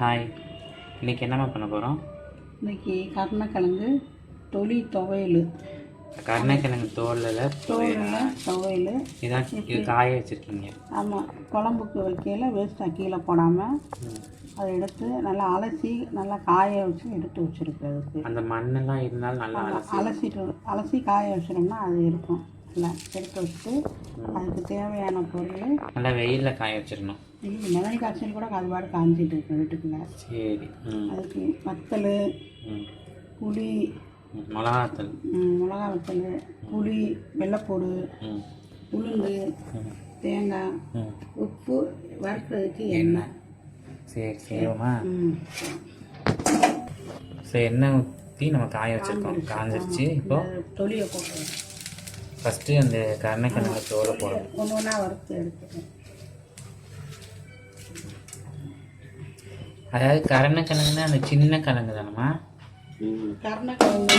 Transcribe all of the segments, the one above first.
Hi இன்னைக்கு என்னம்மா பண்ண போகிறோம் இன்னைக்கு கருணக்கிழங்கு தொளி துவையல். கருணைக்கிழங்கு தோலில் தோலில் துவையல். இதான் இது காய வச்சுருக்கீங்க. ஆமாம் குழம்புக்கு வைக்கையில் வேஸ்ட்டாக கீழே போடாமல் அதை எடுத்து நல்லா அலசி நல்லா காய வச்சு எடுத்து வச்சுருக்கிறதுக்கு. அந்த மண்ணெல்லாம் இருந்தாலும் நல்லா அலசி அலசிட்டு அலசி காய வச்சிட்டோம்னா அது இருக்கும். நல்லா எடுத்து வச்சுட்டு அதுக்கு தேவையான பொருள் நல்லா வெயிலில் காய வச்சிடணும். இல்லை மிளகு காய்ச்சல் கூட அது பாடு காஞ்சிட்டு இருக்கு வீட்டுக்குள்ள. சரி அதுக்கு வத்தல் புளி ம். மிளகாத்தூள் ம், மிளகா வத்தல் புளி வெள்ளைப்பூடு உளுந்து தேங்காய் உப்பு வறுக்கிறதுக்கு எண்ணெய். சரி சரிம்மா சரி எண்ணெய் ஊற்றி நம்ம காய வச்சுருக்கோம். காஞ்சிருச்சு. இப்போ? தொலியை போட்டு ஃபஸ்ட்டு அந்த கருணைக்கிழங்கு தோலை போடணும். ஒன்று ஒன்றா வறுத்து எடுத்துக்கணும். அதாவது கருணைக்கிழங்குன்னா அந்த சின்ன கிழங்கு தானம்மா? கருணக்கிழங்கு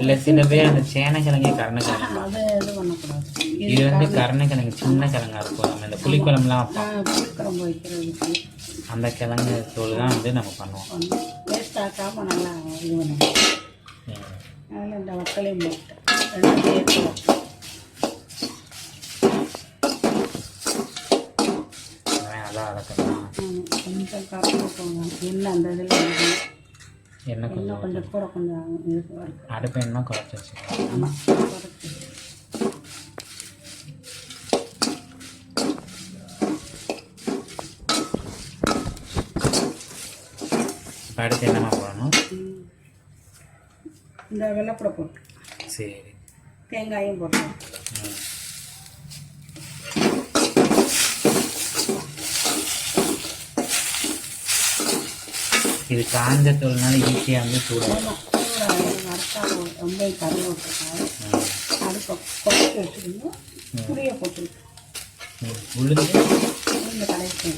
இல்லை சில பேர் அந்த சேனக்கிழங்கே கருணைக்கிழங்கு அதை இது பண்ணக்கூடாது. இது வந்து கருணைக்கிழங்கு சின்ன கிழங்கா இருக்கும். நம்ம இந்த புளிக்குழம்புலாம் புளிக்குழம்பு வைக்கிறதுக்கு. அந்த கிழங்கு தோல் தான் வந்து நம்ம பண்ணுவோம். வேஸ்ட் ஆக்காமல் நல்லா இது பண்ணணும் ம். அதில் இந்த வத்தலையும் போட்டு நல்லா ஆமாம் கொஞ்சம் போங்க எண்ணெய் அந்த இதில் எண்ணெய் கொஞ்சம் கூட கொஞ்சம் வரும். அடுப்பு என்ன குறைச்சி வச்சுக்கலாம்? ஆமாம் குறைச்சி அடுத்து என்னம்மா போடணும். இந்த வெள்ளைப்பூடை போட்டு. சரி. தேங்காயும் போட்டு ம். இது காஞ்ச தோல்னால ஈஸியாக வந்து சூடாகும் வறுத்தா ரொம்ப ம். அடுப்பை குறைச்சி வச்சுக்கணும். புளியை போட்டுருக்கு ம். உளுந்து. இந்த கடைசி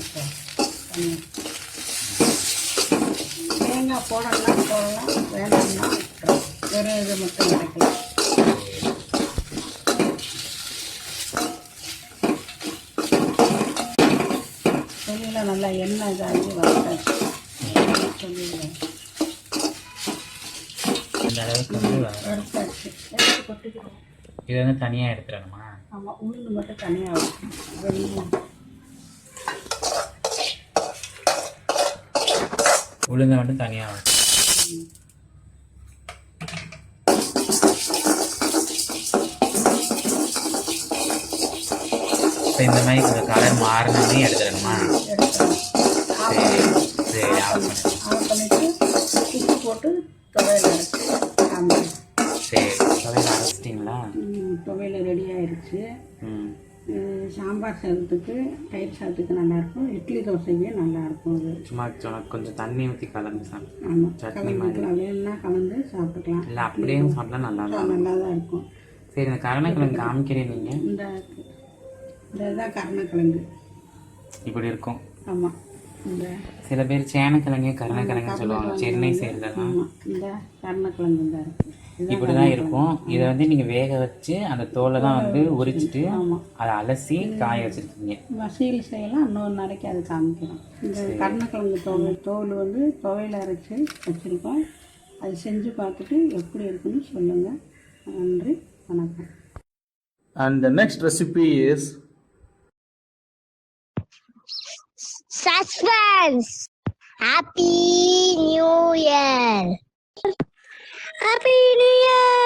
தேங்காய் போடலாம் போடலாம் வேண்டாம்னா வெறும் இது மட்டும் கிடைக்கலாம் தொழிலில் நல்லா எண்ணெய் இதாகி வறுத்தாச்சு. தொழிலில் இந்த அளவுக்கு வந்து வறுத்தாச்சு. எடுத்து கொட்டிக்கிறோம் இது வந்து தனியாக எடுத்துடணுமா? ஆமாம் உளுந்து மட்டும் தனியாக வெள்ளம் உளுந்தை மட்டும் தனியாக இப்போ இந்த மாதிரி கொஞ்சம் கலர் மாறினே எடுத்துடணுமா? சரி சரி ஆஃப் பண்ணு. ஆஃப் பண்ணிவிட்டு உப்பு போட்டு துவையல் அரைச்சி காமிச்சு சரி கலர் அரைச்சிட்டிங்களா துவையல் ரெடி ஆயிடுச்சு சாம்பார் சாதத்துக்கு தயிர் சாதத்துக்கு நல்லாயிருக்கும். இட்லி தோசைக்கு நல்லாயிருக்கும் இது சும்மா கொஞ்சம் தண்ணி ஊற்றி கலந்து சாப்பிட்டு ஆமாம் சட்னி மாதிரி. வேணும்னா கலந்து சாப்பிட்டுக்கலாம். இல்லை அப்படியே சாப்பிட்டா நல்லா இருக்கும். நல்லா தான் இருக்கும். சரி இந்த கருணைக்கிழங்கு காமிக்கிறேன் நீங்கள் இந்த இந்த இதான் கருணக்கிழங்கு. இப்படி இருக்கும். ஆமாம் இந்த சில பேர் சேனக்கிழங்கே கருணைக்கிழங்குன்னு சொல்லுவாங்க. சென்னை சைட்லலாம் ஆமாம் இந்த கருணக்கிழங்கு இதுதான் இப்படி தான் இருக்கும். இதை வந்து நீங்கள் வேக வச்சு அந்த தோலை தான் வந்து உரிச்சிட்டு ஆமாம் அதை அலசி காய வச்சுருக்கீங்க. மசீல் செய்யலாம். இன்னொரு நாளைக்கு அது காமிக்கலாம். இந்த கருணக்கிழங்கு தோல் தோல் வந்து துவையில் அரைச்சி வச்சுருக்கோம். அது செஞ்சு பார்த்துட்டு எப்படி இருக்குன்னு சொல்லுங்கள் நன்றி. வணக்கம். And the next recipe is Suspense! Happy New Year! Happy New Year!